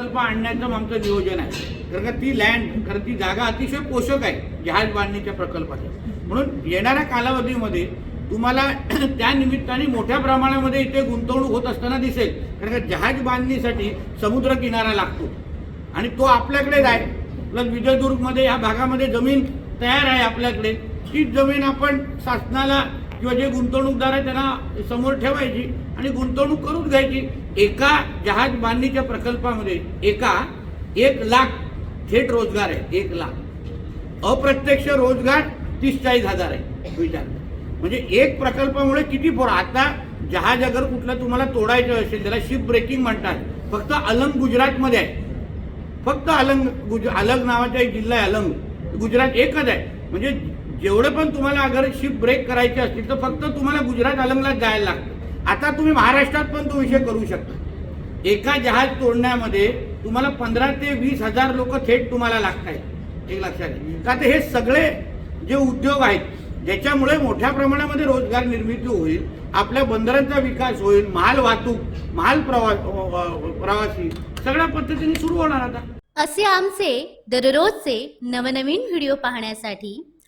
प्रकल्प आणण्याचं आमचं नियोजन आहे. कारण का ती लँड खरं ती जागा अतिशय पोषक आहे जहाज बांधणीच्या प्रकल्पाची. म्हणून येणाऱ्या कालावधीमध्ये तुम्हाला त्या निमित्ताने मोठ्या प्रमाणामध्ये इथे गुंतवणूक होत असताना दिसेल. कारण का जहाज बांधणीसाठी समुद्र किनारा लागतो. आणि तो आपल्याकडेच आहे. प्लस विजयदुर्गमध्ये या भागामध्ये जमीन तयार आहे आपल्याकडे. तीच जमीन आपण शासनाला किंवा जे गुंतवणूकदार आहे त्यांना समोर ठेवायची आणि गुंतवणूक करून घ्यायची. एका जहाज बांधणीच्या प्रकल्पामध्ये एका एक लाख थेट रोजगार आहे. एक लाख. अप्रत्यक्ष रोजगार तीस चाळीस हजार आहे. विचार. म्हणजे एक प्रकल्पामुळे किती पोर? आता जहाज अगर कुठलं तुम्हाला तोडायचं असेल त्याला शिप ब्रेकिंग म्हणतात. फक्त अलंग गुजरातमध्ये आहे. फक्त अलंग गुज अलग नावाचा एक जिल्हा आहे अलंग. गुजरात एकच आहे. म्हणजे जेवढं पण तुम्हाला अगर शिप ब्रेक करायची असतील तर फक्त तुम्हाला गुजरात अलंगला जायला लागतं. आता तुम्ही महाराष्ट्रात पण तो विषय करू शकता. एका जहाज तोडण्यामध्ये तुम्हाला पंधरा ते वीस हजार लोक थेट तुम्हाला लागत आहेत एक लक्षात घ्या. का तर हे सगळे जे उद्योग आहेत ज्याच्यामुळे मोठ्या प्रमाणामध्ये रोजगार निर्मिती होईल आपल्या बंदरांचा विकास होईल माल वाहतूक माल प्रवास प्रवासी सगळ्या पद्धतीने सुरू होणार आता. असे आमचे दररोजचे नवनवीन व्हिडिओ पाहण्यासाठी